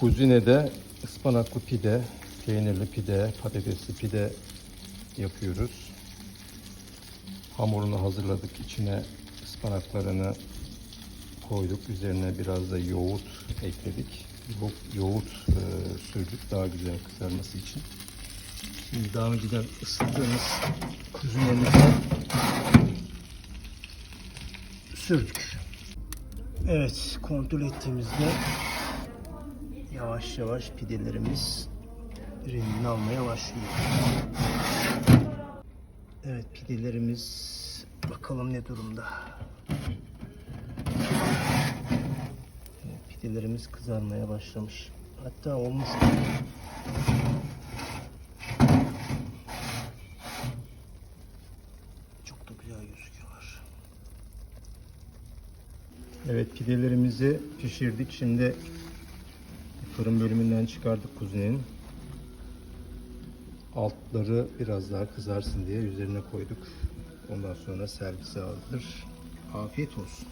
Kuzinede ıspanaklı pide, peynirli pide, patatesli pide yapıyoruz. Hamurunu hazırladık. İçine ıspanaklarını koyduk. Üzerine biraz da yoğurt ekledik. Bu yoğurt e, sürdük daha güzel kızarması için. Şimdi daha önceden ısıttığımız kuzinemize sürdük. Evet, kontrol ettiğimizde yavaş yavaş pidelerimiz rengini almaya başlıyor. Evet, pidelerimiz bakalım ne durumda. Pidelerimiz kızarmaya başlamış. Hatta olmuş. Çok da güzel gözüküyorlar. Evet pidelerimizi pişirdik. Şimdi fırın bölümünden çıkardık kuzinenin. Altları biraz daha kızarsın diye üzerine koyduk. Ondan sonra servise hazır. Afiyet olsun.